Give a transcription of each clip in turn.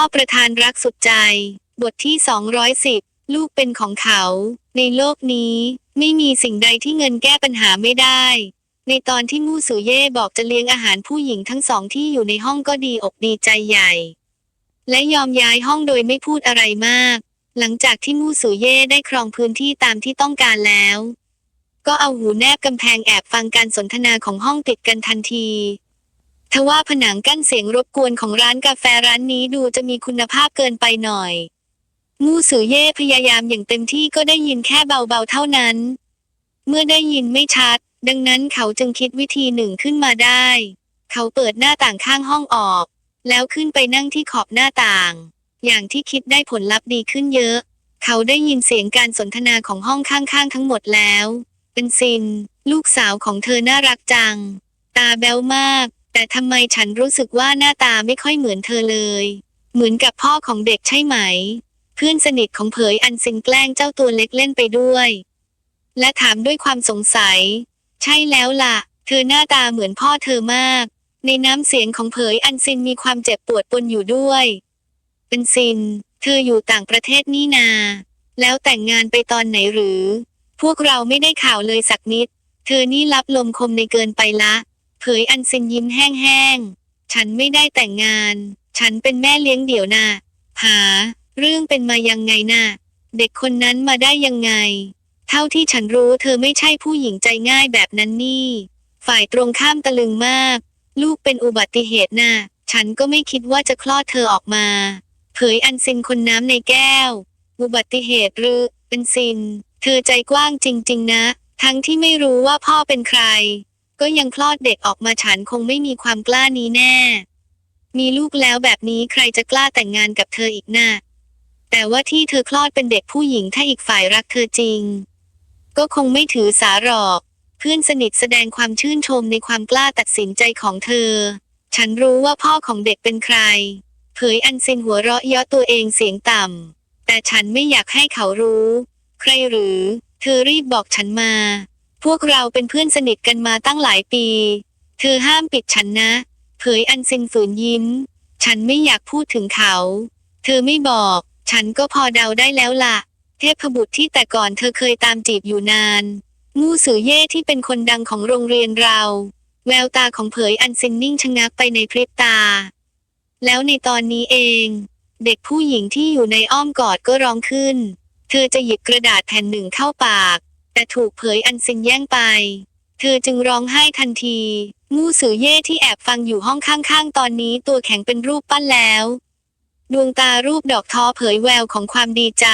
พ่อประธานรักสุดใจ บทที่ 210 ลูกเป็นของเขา ในโลกนี้ ไม่มีสิ่งใดที่เงินแก้ปัญหาไม่ได้ ในตอนที่มู่สูเย่บอกจะเลี้ยงอาหารผู้หญิงทั้งสองที่อยู่ในห้องก็ดีอกดีใจใหญ่ และยอมย้ายห้องโดยไม่พูดอะไรมาก หลังจากที่มู่สูเย่ได้ครองพื้นที่ตามที่ต้องการแล้ว ก็เอาหูแนบกำแพงแอบฟังการสนทนาของห้องติดกันทันที ทว่าผนังกั้นเสียงรบกวนของร้านกาแฟร้านนี้ดูจะมีคุณภาพเกินไปหน่อยงูสือเย่พยายามอย่างเต็มที่ก็ได้ยินแค่เบาๆเท่านั้น เมื่อได้ยินไม่ชัด ดังนั้นเขาจึงคิดวิธีหนึ่งขึ้นมาได้ เขาเปิดหน้าต่างข้างห้องออก แล้วขึ้นไปนั่งที่ขอบหน้าต่าง อย่างที่คิดได้ผลลัพธ์ดีขึ้นเยอะ เขาได้ยินเสียงการสนทนาของห้องข้างๆทั้งหมดแล้ว เป็นซิน ลูกสาวของเธอน่ารักจัง ตาแบ๊วมาก แต่ทำไมฉันรู้สึกว่าหน้าตาไม่ค่อยเหมือนเธอเลย เหมือนกับพ่อของเด็กใช่ไหม เพื่อนสนิทของเผยอันซินแกล้งเจ้าตัวเล็กเล่นไปด้วย และถามด้วยความสงสัย ใช่แล้วล่ะ เธอหน้าตาเหมือนพ่อเธอมาก ในน้ำเสียงของเผยอันซินมีความเจ็บปวดปนอยู่ด้วย เป็นซิน เธออยู่ต่างประเทศนี่นา แล้วแต่งงานไปตอนไหนหรือ พวกเราไม่ได้ข่าวเลยสักนิด เธอนี่รับลมคมในเกินไปละ เผยอันเซนยิ้มแห้งๆ ฉันไม่ได้แต่งงาน ฉันเป็นแม่เลี้ยงเดี่ยวนะหา เรื่องเป็นมายังไงนะเด็กคนนั้นมาได้ยังไง เท่าที่ฉันรู้เธอไม่ใช่ผู้หญิงใจง่ายแบบนั้นนี่ ฝ่ายตรงข้ามตะลึงมาก ลูกเป็นอุบัติเหตุนะฉันก็ไม่คิดว่าจะคลอดเธอออกมา เผยอันซินคนน้ำในแก้ว อุบัติเหตุหรือเป็นซิน เธอใจกว้างจริง ๆ นะ ทั้งที่ไม่รู้ว่าพ่อเป็นใคร ก็ยังคลอดเด็กออกมาฉันคงไม่มีความกล้านี้แน่ มีลูกแล้วแบบนี้ใครจะกล้าแต่งงานกับเธออีกนะ่ะแต่ว่าที่เธอคลอดเป็นเด็กผู้หญิงถ้าอีกฝ่ายรักเธอจริง ก็คงไม่ถือสาหรอก เพื่อนสนิทแสดงความชื่นชมในความกล้าตัดสินใจของเธอ ฉันรู้ว่าพ่อของเด็กเป็นใคร เผยอันซินหัวเราะเยาะตัวเองเสียงต่ำแต่ฉันไม่อยากให้เขารู้ ใครหรือ เธอรีบบอกฉันมา พวกเราเป็นเพื่อนสนิทกันมาตั้งหลายปี เธอห้ามปิดฉันนะ เผยอันซินฝืนยิ้ม ฉันไม่อยากพูดถึงเขา เธอไม่บอก ฉันก็พอเดาได้แล้วล่ะ เทพบุตรที่แต่ก่อนเธอเคยตามจีบอยู่นานงูสือเย่ที่เป็นคนดังของโรงเรียนเรา แววตาของเผยอันซินนิ่งชะงักไปในพริบตา แล้วในตอนนี้เอง เด็กผู้หญิงที่อยู่ในอ้อมกอดก็ร้องขึ้น เธอจะหยิบกระดาษแผ่นหนึ่งเข้าปาก แต่ถูกเผยอันซินแย่งไป เธอจึงร้องไห้ทันที งูสือเย่ที่แอบฟังอยู่ห้องข้างๆ ตอนนี้ตัวแข็งเป็นรูปปั้นแล้ว ดวงตารูปดอกท้อเผยแววของความดีใจ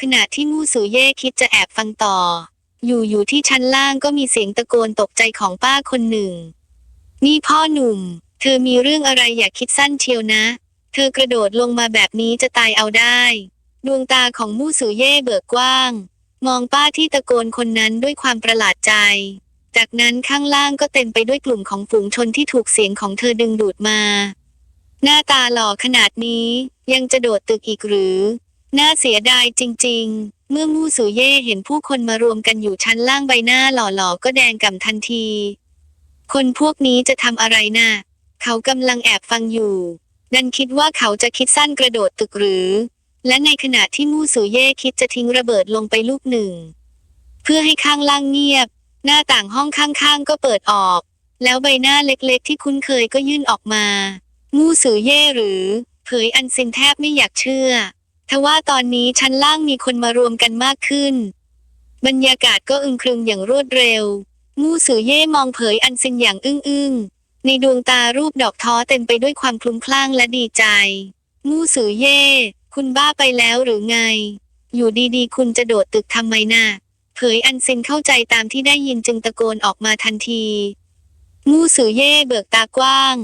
ขณะที่งูสือเย่คิดจะแอบฟังต่อ อยู่อยู่ที่ชั้นล่างก็มีเสียงตะโกนตกใจของป้าคนหนึ่ง นี่พ่อหนุ่ม เธอมีเรื่องอะไรอย่าคิดสั้นเชียวนะ เธอกระโดดลงมาแบบนี้จะตายเอาได้ ดวงตาของมู่สือเย่เบิกกว้าง มองป้าที่ตะโกนคนนั้นด้วยความประหลาดใจ จากนั้นข้างล่างก็เต็มไปด้วยกลุ่มของฝูงชนที่ถูกเสียงของเธอดึงดูดมา หน้าตาหล่อขนาดนี้ ยังจะโดดตึกอีกหรือ น่าเสียดายจริง ๆ เมื่อมู่สูเย่เห็นผู้คนมารวมกันอยู่ชั้นล่างใบหน้าหล่อๆ ก็แดงก่ำทันที คนพวกนี้จะทำอะไรนะ่ะ เขากำลังแอบฟังอยู่ ดันคิดว่าเขาจะคิดสั้นกระโดดตึกหรือ และในขณะที่มู่สูเย่คิดจะทิ้งระเบิดลงไปลูกหนึ่ง เพื่อให้ข้างล่างเงียบ หน้าต่างห้องข้างๆก็เปิดออก แล้วใบหน้าเล็กๆ ที่คุ้นเคยก็ยื่นออกมามู่สือเย่หรือ เผยอันซินแทบไม่อยากเชื่อทว่าตอนนี้ชั้นล่างมีคนมารวมกันมากขึ้น บรรยากาศก็อึมครึมอย่างรวดเร็ว มู่สือเย่มองเผยอันซินอย่างอึ้งอึ้งๆในดวงตารูปดอกท้อเต็มไปด้วยความคลุ้มคลั่งและดีใจ มู่สือเย่ คุณบ้าไปแล้วหรือไง อยู่ดีๆ คุณจะโดดตึกทำไมน่ะเผยอันเซนเข้าใจตามที่ได้ยินจึงตะโกนออกมาทันที มู่สือเย่เบิกตากว้าง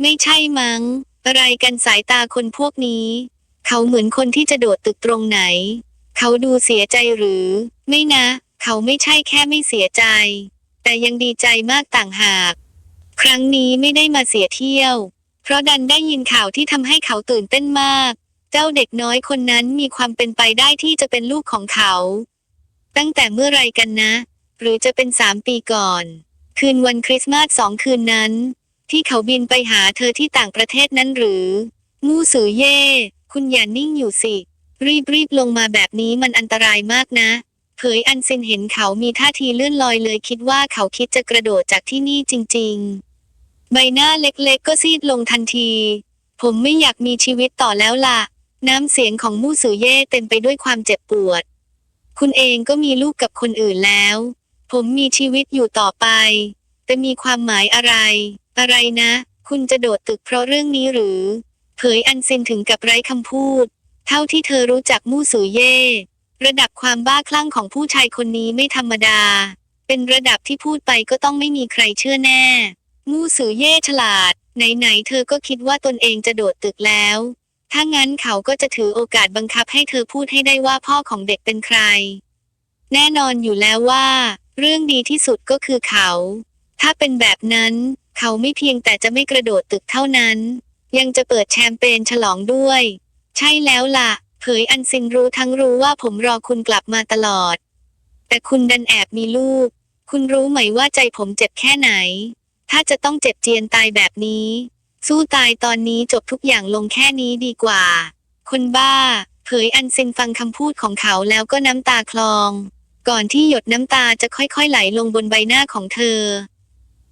ไม่ใช่มัง้ง อะไรกันสายตาคนพวกนี้ เขาเหมือนคนที่จะโดดตึกตรงไหน เขาดูเสียใจหรือ ไม่นะ เขาไม่ใช่แค่ไม่เสียใจ แต่ยังดีใจมากต่างหาก ครั้งนี้ไม่ได้มาเสียเที่ยว เพราะดันได้ยินข่าวที่ทำให้เขาตื่นเต้นมาก เจ้าเด็กน้อยคนนั้นมีความเป็นไปได้ที่จะเป็นลูกของเขา ตั้งแต่เมื่อไรกันนะ หรือจะเป็นสามปีก่อน คืนวันคริสต์มาสสองคืนนั้น ที่เขาบินไปหาเธอที่ต่างประเทศนั้นหรือ มู่สือเย่ คุณอย่านิ่งอยู่สิ รีบรีบลงมาแบบนี้มันอันตรายมากนะ เผยอันซินเห็นเขามีท่าทีเลื่อนลอยเลยคิดว่าเขาคิดจะกระโดดจากที่นี่จริง ๆ ใบหน้าเล็กๆ ก็ซีดลงทันที ผมไม่อยากมีชีวิตต่อแล้วล่ะ น้ำเสียงของมู่สือเย่เต็มไปด้วยความเจ็บปวด คุณเองก็มีลูกกับคนอื่นแล้ว ผมมีชีวิตอยู่ต่อไป แต่มีความหมายอะไร อะไรนะ คุณจะโดดตึกเพราะเรื่องนี้หรือ เผยอันซินถึงกับไร้คำพูด เท่าที่เธอรู้จักมู่สือเย่ ระดับความบ้าคลั่งของผู้ชายคนนี้ไม่ธรรมดา เป็นระดับที่พูดไปก็ต้องไม่มีใครเชื่อแน่มู่สือเย่ฉลาด ไหนๆเธอก็คิดว่าตนเองจะโดดตึกแล้ว ถ้างั้นเขาก็จะถือโอกาสบังคับให้เธอพูดให้ได้ว่าพ่อของเด็กเป็นใคร แน่นอนอยู่แล้วว่า เรื่องดีที่สุดก็คือเขา ถ้าเป็นแบบนั้น เขาไม่เพียงแต่จะไม่กระโดดตึกเท่านั้น ยังจะเปิดแชมเปญฉลองด้วย ใช่แล้วล่ะ เผยอันซินรู้ทั้งรู้ว่าผมรอคุณกลับมาตลอด แต่คุณดันแอบมีลูก คุณรู้ไหมว่าใจผมเจ็บแค่ไหน ถ้าจะต้องเจ็บเจียนตายแบบนี้ สู้ตายตอนนี้จบทุกอย่างลงแค่นี้ดีกว่า คนบ้า เผยอันเซนฟังคำพูดของเขาแล้วก็น้ำตาคลอง ก่อนที่หยดน้ำตาจะค่อยๆไหลลงบนใบหน้าของเธอ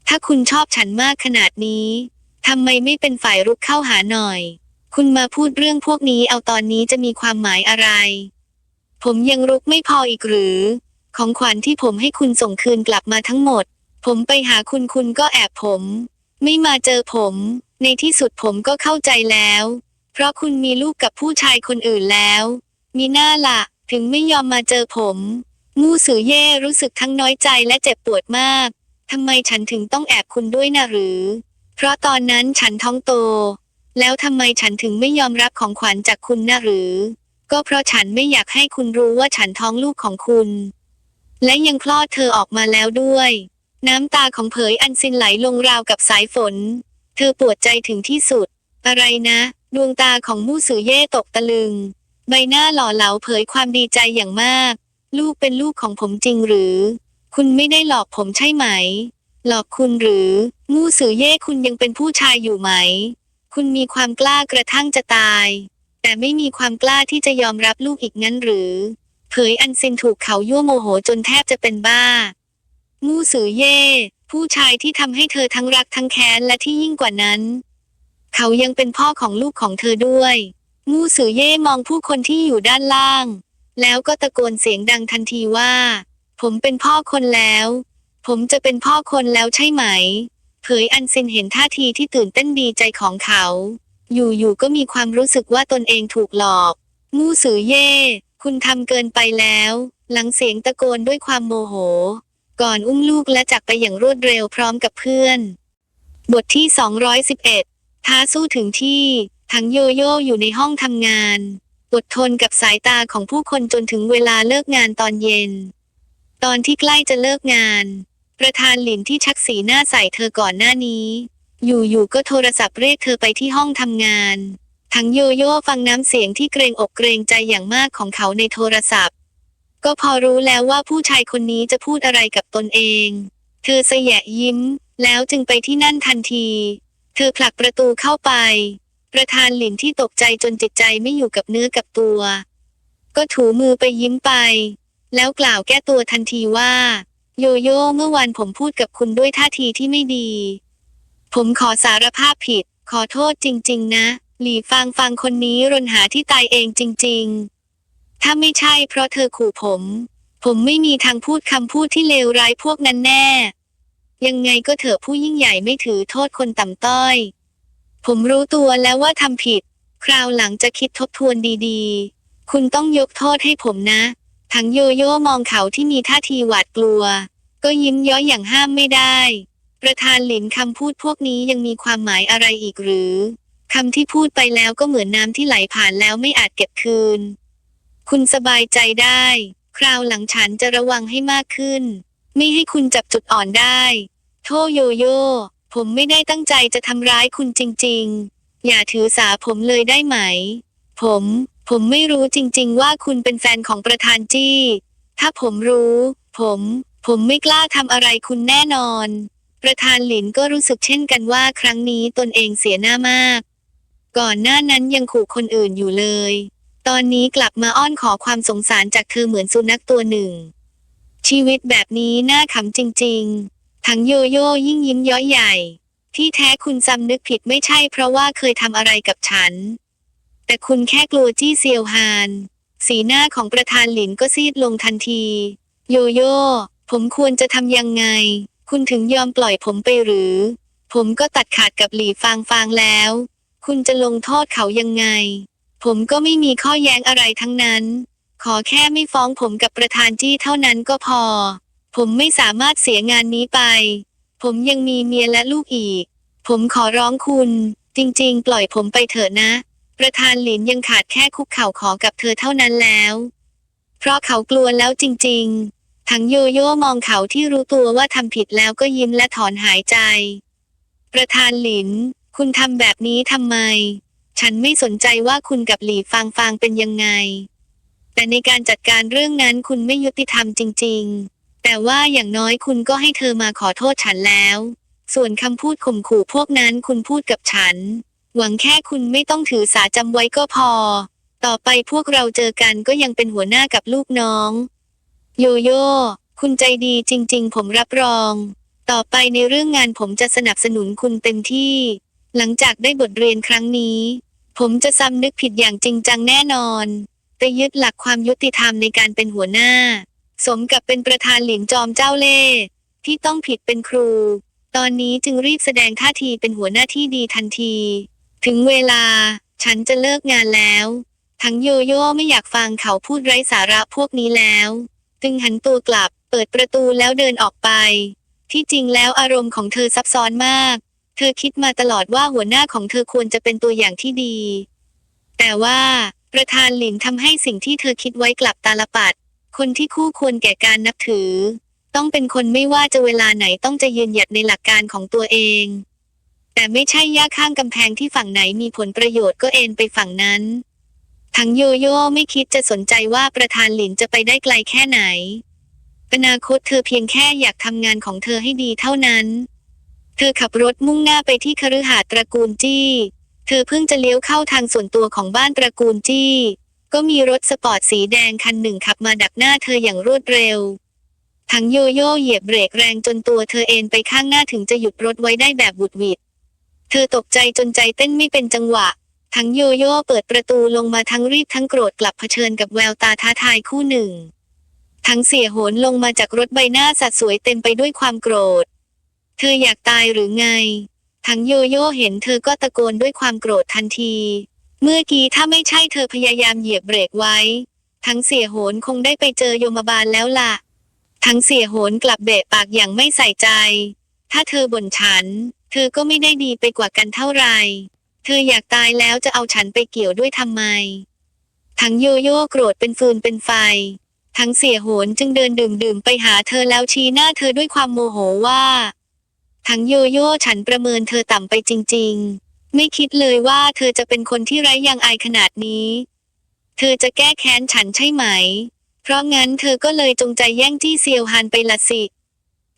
ถ้าคุณชอบฉันมากขนาดนี้ทำไมไม่เป็นฝ่ายรุกเข้าหาหน่อย คุณมาพูดเรื่องพวกนี้เอาตอนนี้จะมีความหมายอะไร ผมยังรุกไม่พออีกหรือ ของขวัญที่ผมให้คุณส่งคืนกลับมาทั้งหมด ผมไปหาคุณคุณก็แอบผม ไม่มาเจอผม ในที่สุดผมก็เข้าใจแล้ว เพราะคุณมีลูกกับผู้ชายคนอื่นแล้ว มีหน้าละถึงไม่ยอมมาเจอผมมู่สือเย่รู้สึกทั้งน้อยใจและเจ็บปวดมากทำไมฉันถึงต้องแอบคุณด้วยนะหรือ เพราะตอนนั้นฉันท้องโต แล้วทำไมฉันถึงไม่ยอมรับของขวัญจากคุณนะหรือ ก็เพราะฉันไม่อยากให้คุณรู้ว่าฉันท้องลูกของคุณ และยังคลอดเธอออกมาแล้วด้วย น้ำตาของเผยอันซินไหลลงราวกับสายฝน เธอปวดใจถึงที่สุด อะไรนะ ดวงตาของมู่สือเย่ตกตะลึง ใบหน้าหล่อเหลาเผยความดีใจอย่างมาก ลูกเป็นลูกของผมจริงหรือ คุณไม่ได้หลอกผมใช่ไหม หลอกคุณหรือ มู่สือเย่คุณยังเป็นผู้ชายอยู่ไหม คุณมีความกล้ากระทั่งจะตาย แต่ไม่มีความกล้าที่จะยอมรับลูกอีกงั้นหรือ เผยอันซินถูกเขายั่วโมโหจนแทบจะเป็นบ้า มู่สือเย่ ผู้ชายที่ทำให้เธอทั้งรักทั้งแค้นและที่ยิ่งกว่านั้น เขายังเป็นพ่อของลูกของเธอด้วย มู่สือเย่มองผู้คนที่อยู่ด้านล่าง แล้วก็ตะโกนเสียงดังทันทีว่า ผมเป็นพ่อคนแล้ว ผมจะเป็นพ่อคนแล้วใช่ไหม เผยอันซินเห็นท่าทีที่ตื่นเต้นดีใจของเขา อยู่ๆก็มีความรู้สึกว่าตนเองถูกหลอก มู่สือเย่ คุณทำเกินไปแล้ว หลังเสียงตะโกนด้วยความโมโห ก่อนอุ้มลูกและจากไปอย่างรวดเร็วพร้อมกับเพื่อน บทที่ 211 ท้าสู้ถึงที่ ทั้งโยโย่อยู่ในห้องทำงาน อดทนกับสายตาของผู้คนจนถึงเวลาเลิกงานตอนเย็น ตอนที่ใกล้จะเลิกงาน ประธานหลินที่ชักสีหน้าใส่เธอก่อนหน้านี้ อยู่ๆก็โทรศัพท์เรียกเธอไปที่ห้องทำงาน ทั้งโยโย่ฟังน้ำเสียงที่เกรงอกเกรงใจอย่างมากของเขาในโทรศัพท์ ก็พอรู้แล้วว่าผู้ชายคนนี้จะพูดอะไรกับตนเอง เธอเสยะยิ้ม แล้วจึงไปที่นั่นทันที เธอผลักประตูเข้าไป ประธานหลินที่ตกใจจนจิตใจไม่อยู่กับเนื้อกับตัว ก็ถูมือไปยิ้มไป แล้วกล่าวแก้ตัวทันทีว่า โยโย่เมื่อวานผมพูดกับคุณด้วยท่าทีที่ไม่ดี ผมขอสารภาพผิด ขอโทษจริง ๆ นะ หลีฟางฟังคนนี้รนหาที่ตายเองจริง ๆ ถ้าไม่ใช่เพราะเธอขู่ผม ผมไม่มีทางพูดคำพูดที่เลวร้ายพวกนั้นแน่ ยังไงก็เถอะผู้ยิ่งใหญ่ไม่ถือโทษคนต่ำต้อย ผมรู้ตัวแล้วว่าทำผิด คราวหลังจะคิดทบทวนดีๆ คุณต้องยกโทษให้ผมนะ ทั้งโยโย่มองเขาที่มีท่าทีหวาดกลัว ก็ยิ้มย้อยอย่างห้ามไม่ได้ ประธานหลินคำพูดพวกนี้ยังมีความหมายอะไรอีกหรือคำที่พูดไปแล้วก็เหมือนน้ำที่ไหลผ่านแล้วไม่อาจเก็บคืน คุณสบายใจได้ คราวหลังฉันจะระวังให้มากขึ้น ไม่ให้คุณจับจุดอ่อนได้ โทโยโย่ผมไม่ได้ตั้งใจจะทำร้ายคุณจริง ๆ อย่าถือสาผมเลยได้ไหม ผม ผมไม่รู้จริง ๆ ว่าคุณเป็นแฟนของประธานจี้ ถ้าผมรู้ ผม ผมไม่กล้าทำอะไรคุณแน่นอน ประธานหลินก็รู้สึกเช่นกันว่าครั้งนี้ตนเองเสียหน้ามาก ก่อนหน้านั้นยังขู่คนอื่นอยู่เลย ตอนนี้กลับมาอ้อนขอความสงสารจากเธอเหมือนสุนัขตัวหนึ่ง ชีวิตแบบนี้น่าขำจริง ๆ ทั้งโยโย่ยิ่งยิ้มย้อยใหญ่ ที่แท้คุณจำนึกผิดไม่ใช่เพราะว่าเคยทำอะไรกับฉัน แต่คุณแค่กลัวจี้เซียวฮาน สีหน้าของประธานหลินก็ซีดลงทันที โยโย่ผมควรจะทำยังไง คุณถึงยอมปล่อยผมไปหรือ ผมก็ตัดขาดกับหลีฟางฟางแล้ว คุณจะลงโทษเขายังไง ผมก็ไม่มีข้อแย้งอะไรทั้งนั้น ขอแค่ไม่ฟ้องผมกับประธานจี้เท่านั้นก็พอ ผมไม่สามารถเสียงานนี้ไป ผมยังมีเมียและลูกอีก ผมขอร้องคุณ จริงๆ ปล่อยผมไปเถอะนะ ประธานหลินยังขาดแค่คุกเข่าขอกับเธอเท่านั้นแล้ว เพราะเขากลัวแล้วจริง ๆ ทั้งโยโย่มองเขาที่รู้ตัวว่าทำผิดแล้วก็ยิ้มและถอนหายใจ ประธานหลิน คุณทำแบบนี้ทำไม ฉันไม่สนใจว่าคุณกับหลีฟางฟางเป็นยังไง แต่ในการจัดการเรื่องนั้นคุณไม่ยุติธรรมจริง ๆ แต่ว่าอย่างน้อยคุณก็ให้เธอมาขอโทษฉันแล้ว ส่วนคำพูดข่มขู่พวกนั้นคุณพูดกับฉัน หวังแค่คุณไม่ต้องถือสาจำไว้ก็พอ ต่อไปพวกเราเจอกันก็ยังเป็นหัวหน้ากับลูกน้อง โยโย่คุณใจดีจริง ๆ ผมรับรอง ต่อไปในเรื่องงานผมจะสนับสนุนคุณเต็มที่ หลังจากได้บทเรียนครั้งนี้ ผมจะซ้ำนึกผิดอย่างจริงจังแน่นอนแต่ยึดหลักความยุติธรรมในการเป็นหัวหน้า สมกับเป็นประธานหลินจอมเจ้าเล่ห์ที่ต้องผิดเป็นครู ตอนนี้จึงรีบแสดงท่าทีเป็นหัวหน้าที่ดีทันที ถึงเวลา ฉันจะเลิกงานแล้ว ทั้งโยโย่ไม่อยากฟังเขาพูดไร้สาระพวกนี้แล้ว จึงหันตัวกลับ เปิดประตูแล้วเดินออกไป ที่จริงแล้วอารมณ์ของเธอซับซ้อนมาก เธอคิดมาตลอดว่าหัวหน้าของเธอควรจะเป็นตัวอย่างที่ดี แต่ว่าประธานหลินทำให้สิ่งที่เธอคิดไว้กลับตาลปัด คนที่คู่ควรแก่การนับถือ ต้องเป็นคนไม่ว่าจะเวลาไหนต้องจะยืนหยัดในหลักการของตัวเอง แต่ไม่ใช่ย่าข้างกำแพงที่ฝั่งไหนมีผลประโยชน์ก็เอ็นไปฝั่งนั้น ทั้งโยโย่ไม่คิดจะสนใจว่าประธานหลินจะไปได้ไกลแค่ไหนอนาคตเธอเพียงแค่อยากทำงานของเธอให้ดีเท่านั้น เธอขับรถมุ่งหน้าไปที่คฤหาสน์ตระกูลจี้ เธอเพิ่งจะเลี้ยวเข้าทางส่วนตัวของบ้านตระกูลจี้ ก็มีรถสปอร์ตสีแดงคันหนึ่งขับมาดักหน้าเธออย่างรวดเร็ว ทั้งโยโย่เหยียบเบรกแรงจนตัวเธอเอนไปข้างหน้าถึงจะหยุดรถไว้ได้แบบบุดวิด เธอตกใจจนใจเต้นไม่เป็นจังหวะ ทั้งโยโย่เปิดประตูลงมาทั้งรีบทั้งโกรธกลับเผชิญกับแววตาท้าทายคู่หนึ่ง ทั้งเสียโหนลงมาจากรถใบหน้าสัดสวยเต็มไปด้วยความโกรธ เธออยากตายหรือไง ทั้งโยโย่เห็นเธอก็ตะโกนด้วยความโกรธทันที เมื่อกี้ถ้าไม่ใช่เธอพยายามเหยียบเบรกไว้ ทั้งเสียโหนคงได้ไปเจอโยมบาลแล้วล่ะ ทั้งเสียโหนกลับเบะปากอย่างไม่ใส่ใจ ถ้าเธอบ่นฉัน เธอก็ไม่ได้ดีไปกว่ากันเท่าไหร่ เธออยากตายแล้วจะเอาฉันไปเกี่ยวด้วยทำไม ทั้งโยโย่โกรธเป็นฟืนเป็นไฟทั้งเสียโหนจึงเดินดื่มดื่มๆไปหาเธอแล้วชี้หน้าเธอด้วยความโมโหว่า ทั้งโยโย่ฉันประเมินเธอต่ำไปจริง ๆ ไม่คิดเลยว่าเธอจะเป็นคนที่ไร้ยางอายขนาดนี้ เธอจะแก้แค้นฉันใช่ไหม เพราะงั้นเธอก็เลยจงใจแย่งจี้เซียวฮันไปละสิ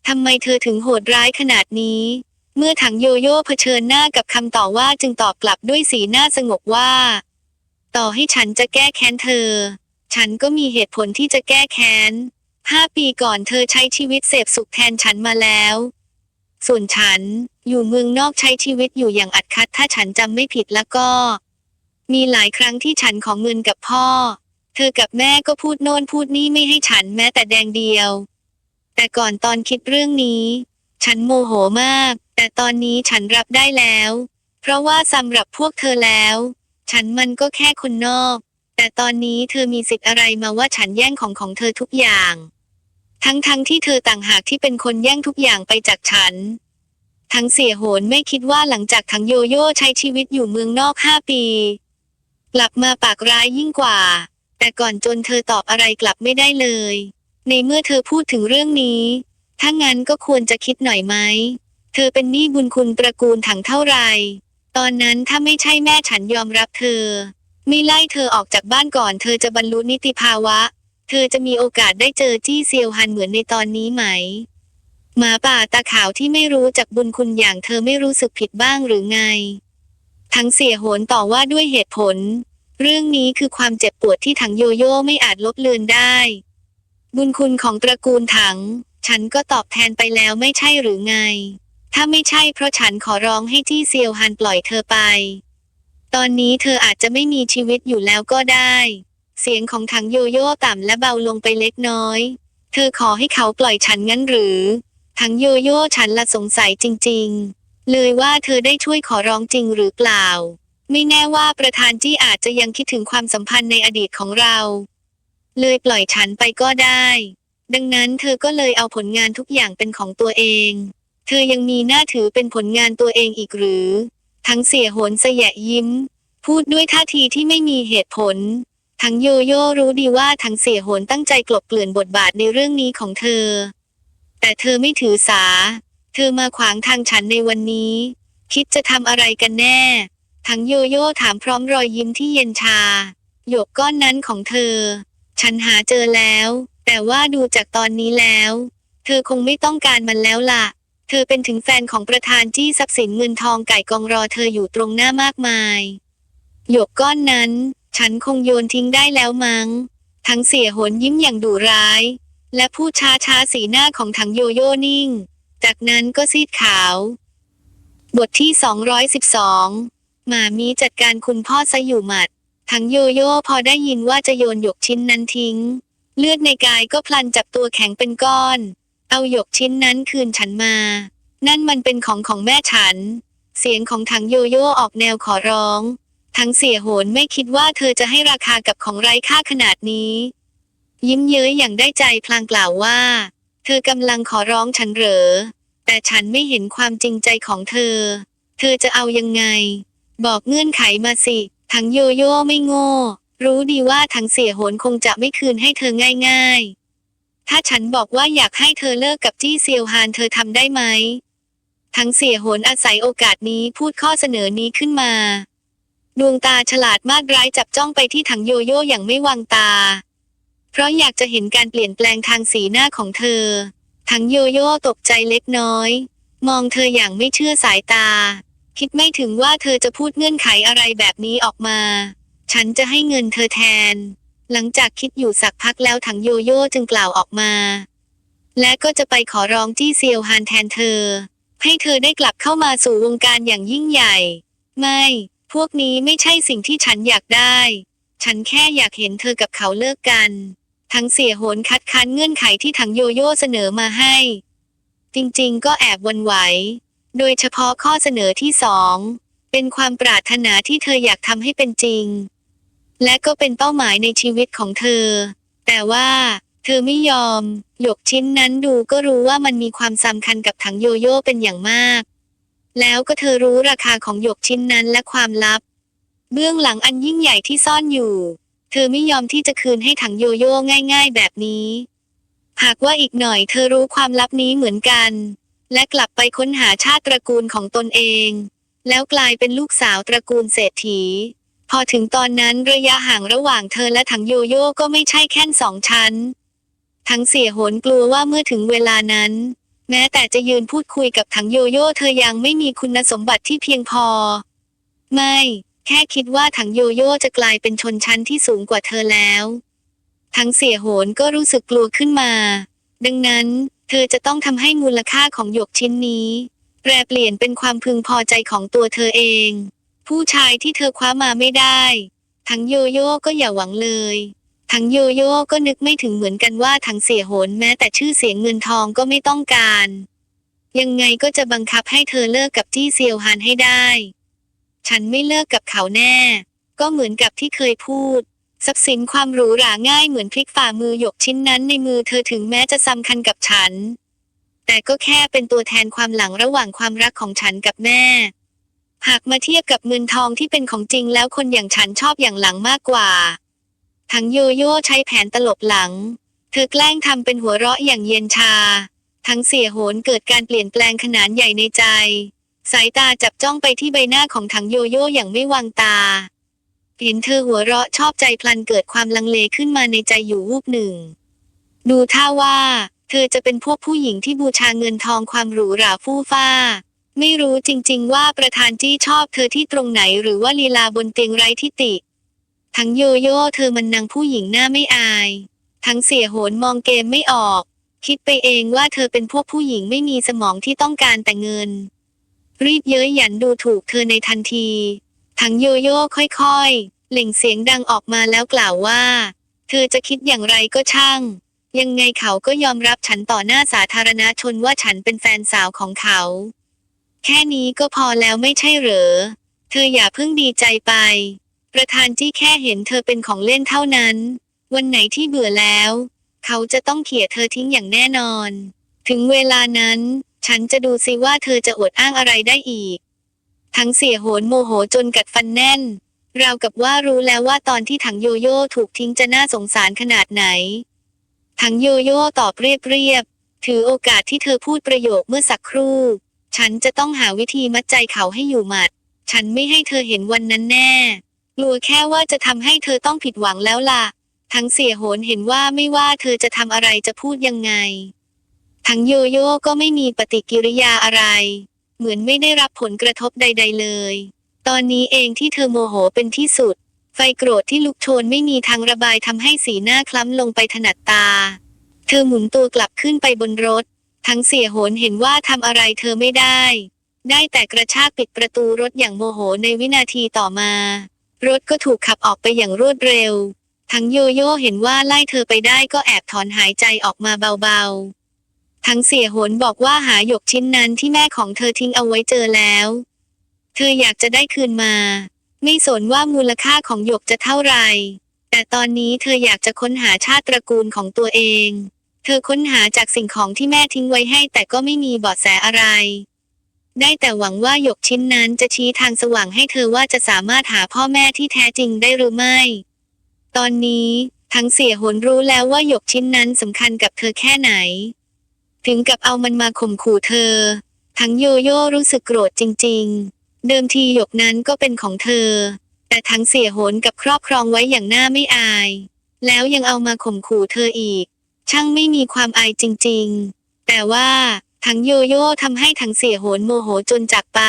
ทำไมเธอถึงโหดร้ายขนาดนี้ เมื่อถังโยโย่เผชิญหน้ากับคำต่อว่าจึงตอบกลับด้วยสีหน้าสงบว่า ต่อให้ฉันจะแก้แค้นเธอ ฉันก็มีเหตุผลที่จะแก้แค้นห้าปีก่อนเธอใช้ชีวิตเสพสุขแทนฉันมาแล้ว ส่วนฉันอยู่เมืองนอกใช้ชีวิตอยู่อย่างอัดคัดถ้าฉันจำไม่ผิดแล้วก็ มีหลายครั้งที่ฉันของเงินกับพ่อ เธอกับแม่ก็พูดโน่นพูดนี่ไม่ให้ฉันแม้แต่แดงเดียว แต่ก่อนตอนคิดเรื่องนี้ ฉันโมโหมาก แต่ตอนนี้ฉันรับได้แล้ว เพราะว่าสำหรับพวกเธอแล้ว ฉันมันก็แค่คนนอก แต่ตอนนี้เธอมีสิทธิ์อะไรมาว่าฉันแย่งของของเธอทุกอย่าง ทั้งๆทที่เธอต่างหากที่เป็นคนแย่งทุกอย่างไปจากฉัน ทั้งเสียโหนไม่คิดว่าหลังจากทั้งโยโย่ใช้ชีวิตอยู่เมืองนอกห้าปี กลับมาปากร้ายยิ่งกว่า แต่ก่อนจนเธอตอบอะไรกลับไม่ได้เลย ในเมื่อเธอพูดถึงเรื่องนี้ ถ้างั้นก็ควรจะคิดหน่อยไหม เธอเป็นหนี้บุญคุณตระกูลถังเท่าไหร่ ตอนนั้นถ้าไม่ใช่แม่ฉันยอมรับเธอ ไม่ไล่เธอออกจากบ้านก่อนเธอจะบรรลุนิติภาวะ เธอจะมีโอกาสได้เจอจี้เซียวฮันเหมือนในตอนนี้ไหม หมาป่าตาขาวที่ไม่รู้จักบุญคุณอย่างเธอไม่รู้สึกผิดบ้างหรือไง ทั้งเสียโหนต่อว่าด้วยเหตุผล เรื่องนี้คือความเจ็บปวดที่ถังโยโย่ไม่อาจลบเลือนได้ บุญคุณของตระกูลถัง ฉันก็ตอบแทนไปแล้วไม่ใช่หรือไง ถ้าไม่ใช่เพราะฉันขอร้องให้จี้เซียวฮันปล่อยเธอไป ตอนนี้เธออาจจะไม่มีชีวิตอยู่แล้วก็ได้ เสียงของถังโยโย่ต่ำและเบาลงไปเล็กน้อย เธอขอให้เขาปล่อยฉันงั้นหรือ ถังโยโย่ฉันละสงสัยจริง ๆ เลยว่าเธอได้ช่วยขอร้องจริงหรือเปล่า ไม่แน่ว่าประธานจี้อาจจะยังคิดถึงความสัมพันธ์ในอดีตของเรา เลยปล่อยฉันไปก็ได้ ดังนั้นเธอก็เลยเอาผลงานทุกอย่างเป็นของตัวเอง เธอยังมีหน้าถือเป็นผลงานตัวเองอีกหรือ ทั้งเสียโหนเสยะยิ้ม พูดด้วยท่าทีที่ไม่มีเหตุผล ทั้งโยโย่รู้ดีว่าทั้งเสียโหนตั้งใจกลบเกลื่อนบทบาทในเรื่องนี้ของเธอ แต่เธอไม่ถือสา เธอมาขวางทางฉันในวันนี้ คิดจะทำอะไรกันแน่ ทั้งโยโย่ถามพร้อมรอยยิ้มที่เย็นชา หยกก้อนนั้นของเธอ ฉันหาเจอแล้ว แต่ว่าดูจากตอนนี้แล้ว เธอคงไม่ต้องการมันแล้วล่ะ เธอเป็นถึงแฟนของประธานจี้ทรัพย์สินเงินทองไก่กองรอเธออยู่ตรงหน้ามากมาย หยกก้อนนั้น ฉันคงโยนทิ้งได้แล้วมัง้ง ทั้งเสียโหนยิ้มอย่างดุร้าย และพูดช้าช้าสีหน้าของถังโยโย่นิ่ง จากนั้นก็ซีดขาว บทที่ 212 หมามีจัดการคุณพ่อซะอยู่หมัด ทั้งโยโย่พอได้ยินว่าจะโยนหยกชิ้นนั้นทิ้ง เลือดในกายก็พลันจับตัวแข็งเป็นก้อน เอาหยกชิ้นนั้นคืนฉันมา นั่นมันเป็นของของแม่ฉัน เสียงของถังโยโย่ออกแนวขอร้อง ทั้งเสียโหนไม่คิดว่าเธอจะให้ราคากับของไร้ค่าขนาดนี้ ยิ้มเย้ยอย่างได้ใจพลางกล่าวว่า เธอกำลังขอร้องฉันเหรอ แต่ฉันไม่เห็นความจริงใจของเธอ เธอจะเอายังไง บอกเงื่อนไขมาสิ ทั้งโยโย่ไม่โง่ รู้ดีว่าทั้งเสียโหนคงจะไม่คืนให้เธอง่ายๆ ถ้าฉันบอกว่าอยากให้เธอเลิกกับจี้เซียวฮานเธอทำได้ไหมทั้งเสียโหนอาศัยโอกาสนี้พูดข้อเสนอนี้ขึ้นมา ดวงตาฉลาดมากร้ายจับจ้องไปที่ถังโยโย่อย่างไม่วางตา เพราะอยากจะเห็นการเปลี่ยนแปลงทางสีหน้าของเธอทั้งโยโย่ตกใจเล็กน้อย มองเธออย่างไม่เชื่อสายตา คิดไม่ถึงว่าเธอจะพูดเงื่อนไขอะไรแบบนี้ออกมา ฉันจะให้เงินเธอแทน หลังจากคิดอยู่สักพักแล้วถังโยโย่จึงกล่าวออกมา และก็จะไปขอร้องจี้เซียวฮานแทนเธอ ให้เธอได้กลับเข้ามาสู่วงการอย่างยิ่งใหญ่ ไม่ พวกนี้ไม่ใช่สิ่งที่ฉันอยากได้ ฉันแค่อยากเห็นเธอกับเขาเลิกกัน ทั้งเสียโหนคัดค้านเงื่อนไขที่ถังโยโย่เสนอมาให้ จริงๆ ก็แอบวันไหว โดยเฉพาะข้อเสนอที่สอง เป็นความปรารถนาที่เธออยากทำให้เป็นจริง และก็เป็นเป้าหมายในชีวิตของเธอ แต่ว่าเธอไม่ยอม หยกชิ้นนั้นดูก็รู้ว่ามันมีความสำคัญกับถังโยโย่เป็นอย่างมาก แล้วก็เธอรู้ราคาของหยกชิ้นนั้นและความลับ เบื้องหลังอันยิ่งใหญ่ที่ซ่อนอยู่ เธอไม่ยอมที่จะคืนให้ถังโยโย่ง่าย ๆ แบบนี้ หากว่าอีกหน่อยเธอรู้ความลับนี้เหมือนกัน และกลับไปค้นหาชาติตระกูลของตนเอง แล้วกลายเป็นลูกสาวตระกูลเศรษฐี พอถึงตอนนั้นระยะห่างระหว่างเธอและถังโยโย่ก็ไม่ใช่แค่สองชั้น ทั้งเสียโหนกลัวว่าเมื่อถึงเวลานั้น แม้แต่จะยืนพูดคุยกับถังโยโย่เธอยังไม่มีคุณสมบัติที่เพียงพอ ไม่ แค่คิดว่าถังโยโย่จะกลายเป็นชนชั้นที่สูงกว่าเธอแล้ว ทั้งเสียโหนก็รู้สึกกลัวขึ้นมา ดังนั้น เธอจะต้องทำให้มูลค่าของหยกชิ้นนี้ แปรเปลี่ยนเป็นความพึงพอใจของตัวเธอเอง ผู้ชายที่เธอคว้ามาไม่ได้ ทั้งโยโย่ก็อย่าหวังเลย ทั้งโยโย่ก็นึกไม่ถึงเหมือนกันว่าทั้งเสียโหนแม้แต่ชื่อเสียงเงินทองก็ไม่ต้องการ ยังไงก็จะบังคับให้เธอเลิกกับจี้เซียวฮานให้ได้ ฉันไม่เลิกกับเขาแน่ ก็เหมือนกับที่เคยพูด ทรัพย์สินความหรูหราง่ายเหมือนพลิกฝ่ามือหยกชิ้นนั้นในมือเธอถึงแม้จะสำคัญกับฉัน แต่ก็แค่เป็นตัวแทนความหลังระหว่างความรักของฉันกับแม่ หากมาเทียบกับเงินทองที่เป็นของจริงแล้วคนอย่างฉันชอบอย่างหลังมากกว่า ทั้งโยโย่ใช้แผนตลบหลัง เธอแกล้งทำเป็นหัวเราะอย่างเย็นชา ทั้งเสียโหนเกิดการเปลี่ยนแปลงขนาดใหญ่ในใจ สายตาจับจ้องไปที่ใบหน้าของถังโยโย่อย่างไม่วางตา เห็นเธอหัวเราะชอบใจพลันเกิดความลังเลขึ้นมาในใจอยู่วูบหนึ่ง ดูท่าว่า เธอจะเป็นพวกผู้หญิงที่บูชาเงินทองความหรูหราฟู่ฟ้าไม่รู้จริงๆว่าประธานจี้ชอบเธอที่ตรงไหนหรือว่าลีลาบนเตียงไร้ทิติ ทั้งโยโย่เธอมันนางผู้หญิงหน้าไม่อาย ทั้งเสียโหนมองเกมไม่ออก คิดไปเองว่าเธอเป็นพวกผู้หญิงไม่มีสมองที่ต้องการแต่เงิน รีบเย้ยหยันดูถูกเธอในทันที ทั้งโยโย่ค่อยๆ เล่งเสียงดังออกมาแล้วกล่าวว่า เธอจะคิดอย่างไรก็ช่าง ยังไงเขาก็ยอมรับฉันต่อหน้าสาธารณชนว่าฉันเป็นแฟนสาวของเขา แค่นี้ก็พอแล้วไม่ใช่เหรอ เธออย่าเพิ่งดีใจไป ประธานจี้แค่เห็นเธอเป็นของเล่นเท่านั้น วันไหนที่เบื่อแล้ว เขาจะต้องเขี่ยเธอทิ้งอย่างแน่นอน ถึงเวลานั้น ฉันจะดูซิว่าเธอจะอวดอ้างอะไรได้อีก ทั้งเสียโหนโมโหจนกัดฟันแน่น ราวกับว่ารู้แล้วว่าตอนที่ถังโยโย่ถูกทิ้งจะน่าสงสารขนาดไหน ถังโยโย่ตอบเรียบเรียบๆถือโอกาสที่เธอพูดประโยคเมื่อสักครู่ ฉันจะต้องหาวิธีมัดใจเขาให้อยู่หมัด ฉันไม่ให้เธอเห็นวันนั้นแน่ กลัวแค่ว่าจะทำให้เธอต้องผิดหวังแล้วล่ะ ทั้งเสียโหนเห็นว่าไม่ว่าเธอจะทำอะไรจะพูดยังไง ทั้งโยโย่ก็ไม่มีปฏิกิริยาอะไร เหมือนไม่ได้รับผลกระทบใด ๆ เลย ตอนนี้เองที่เธอโมโหเป็นที่สุด ไฟโกรธที่ลุกโชนไม่มีทางระบายทำให้สีหน้าคล้ำลงไปถนัดตา เธอหมุนตัวกลับขึ้นไปบนรถ ทั้งเสียโหนเห็นว่าทำอะไรเธอไม่ได้ ได้แต่กระชากปิดประตูรถอย่างโมโหในวินาทีต่อมา รถก็ถูกขับออกไปอย่างรวดเร็ว ทั้งโยโย่เห็นว่าไล่เธอไปได้ก็แอบถอนหายใจออกมาเบาๆ ทั้งเสียโหนบอกว่าหาหยกชิ้นนั้นที่แม่ของเธอทิ้งเอาไว้เจอแล้ว เธออยากจะได้คืนมา ไม่สนว่ามูลค่าของหยกจะเท่าไหร่ แต่ตอนนี้เธออยากจะค้นหาชาติตระกูลของตัวเอง เธอค้นหาจากสิ่งของที่แม่ทิ้งไว้ให้แต่ก็ไม่มีเบาะแสอะไร ได้แต่หวังว่าหยกชิ้นนั้นจะชี้ทางสว่างให้เธอว่าจะสามารถหาพ่อแม่ที่แท้จริงได้หรือไม่ ตอนนี้ทั้งเสียโหนรู้แล้วว่าหยกชิ้นนั้นสำคัญกับเธอแค่ไหน ถึงกับเอามันมาข่มขู่เธอ ทั้งโยโย่รู้สึกโกรธจริง ๆ เดิมทีหยกนั้นก็เป็นของเธอ แต่ทั้งเสียโหนกับครอบครองไว้อย่างหน้าไม่อาย แล้วยังเอามาข่มขู่เธออีก ช่างไม่มีความอายจริง ๆ แต่ว่า ทั้งโยโย่ทำให้ทั้งเสียโหนโมโหจนจากไป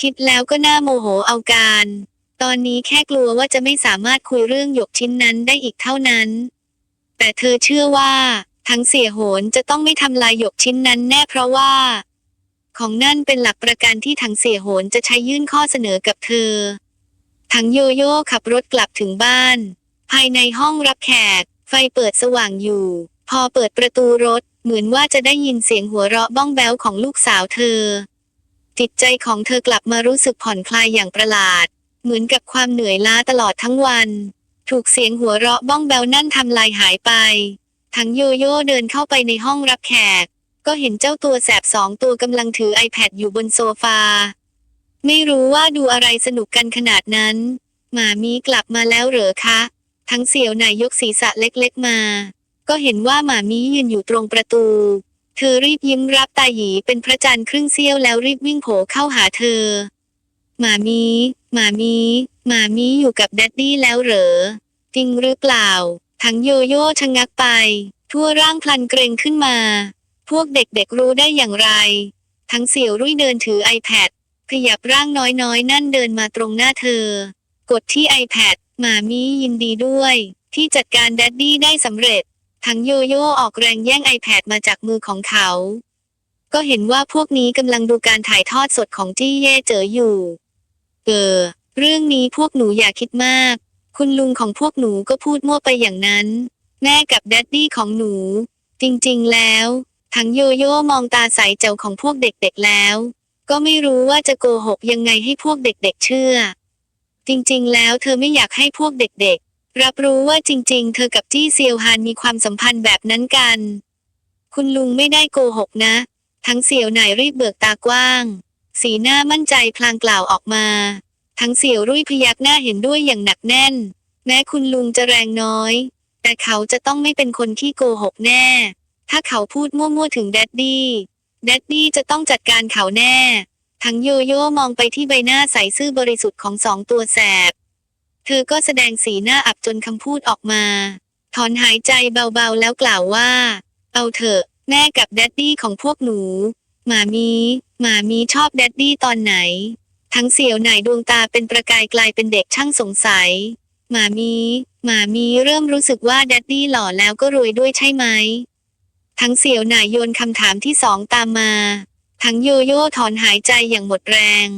คิดแล้วก็น่าโมโหเอาการ ตอนนี้แค่กลัวว่าจะไม่สามารถคุยเรื่องหยกชิ้นนั้นได้อีกเท่านั้น แต่เธอเชื่อว่าทั้งเสียโหนจะต้องไม่ทำลายหยกชิ้นนั้นแน่เพราะว่า ของนั่นเป็นหลักประกันที่ทั้งเสียโหนจะใช้ยื่นข้อเสนอกับเธอ ทั้งโยโย่ขับรถกลับถึงบ้าน ภายในห้องรับแขก ไฟเปิดสว่างอยู่ พอเปิดประตูรถ เหมือนว่าจะได้ยินเสียงหัวเราะบ้องแบ้วของลูกสาวเธอ จิตใจของเธอกลับมารู้สึกผ่อนคลายอย่างประหลาด เหมือนกับความเหนื่อยล้าตลอดทั้งวัน ถูกเสียงหัวเราะบ้องแบ้วนั่นทำลายหายไป ทั้งโยโย่เดินเข้าไปในห้องรับแขก ก็เห็นเจ้าตัวแสบสองตัวกำลังถือ iPad อยู่บนโซฟา ไม่รู้ว่าดูอะไรสนุกกันขนาดนั้น หมามีกลับมาแล้วเหรอคะ ทั้งเสี่ยวหน่ายยกศีรษะเล็กๆมา ก็เห็นว่าหมามียืนอยู่ตรงประตู เธอรีบยิ้มรับตาหยีเป็นพระจันทร์ครึ่งเสี้ยวแล้วรีบวิ่งโผเข้าหาเธอ หมามี หมามี หมามีอยู่กับแดดดี้แล้วเหรอ จริงหรือเปล่า ทั้งโยโย่ชะงักไป ทั่วร่างพลันเกรงขึ้นมา พวกเด็กๆรู้ได้อย่างไร ทั้งเสี่ยวรุ่ยเดินถือ iPad ขยับร่างน้อยๆ นั่นเดินมาตรงหน้าเธอ กดที่ iPad หมามียินดีด้วย ที่จัดการแดดดี้ได้สำเร็จ ทั้งโยโย่ออกแรงแย่ง iPad มาจากมือของเขา ก็เห็นว่าพวกนี้กำลังดูการถ่ายทอดสดของจี้เย่เจออยู่ เออ เรื่องนี้พวกหนูอย่าคิดมาก คุณลุงของพวกหนูก็พูดมั่วไปอย่างนั้น แม่กับแดดดี้ของหนู จริงๆแล้วทั้งโยโย่มองตาใสเจ้าของพวกเด็กๆแล้ว ก็ไม่รู้ว่าจะโกหกยังไงให้พวกเด็กๆเชื่อ จริงๆ แล้วเธอไม่อยากให้พวกเด็ก รับรู้ว่าจริงๆ เธอกับจี้เซียวฮานมีความสัมพันธ์แบบนั้นกัน คุณลุงไม่ได้โกหกนะ ทั้งเสียวหน่ายรีบเบิกตากว้าง สีหน้ามั่นใจพลางกล่าวออกมา ทั้งเสี่ยวรุ่ยพยักหน้าเห็นด้วยอย่างหนักแน่น แม้คุณลุงจะแรงน้อย แต่เขาจะต้องไม่เป็นคนที่โกหกแน่ ถ้าเขาพูดมั่วๆถึงแดดดี้แดดดี้จะต้องจัดการเขาแน่ ทั้งโยโย่มองไปที่ใบหน้าใสซื่อบริสุทธิ์ของสองตัวแสบ เธอก็แสดงสีหน้าอับจนคำพูดออกมา ถอนหายใจเบาๆแล้วกล่าวว่า เอาเถอะ แม่กับแดดดี้ของพวกหนู หมามี หมามีชอบแดดดี้ตอนไหน ทั้งเสี่ยวหน่ายดวงตาเป็นประกายกลายเป็นเด็กช่างสงสัย หมามี หมามีเริ่มรู้สึกว่าแดดดี้หล่อแล้วก็รวยด้วยใช่ไหม ทั้งเสี่ยวหน่ายโยนคำถามที่สองตามมา ทั้งโยโย่ถอนหายใจอย่างหมดแรง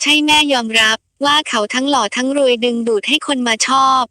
ใช่แม่ยอมรับ ว่าเขาทั้งหล่อทั้งรวยดึงดูดให้คนมาชอบ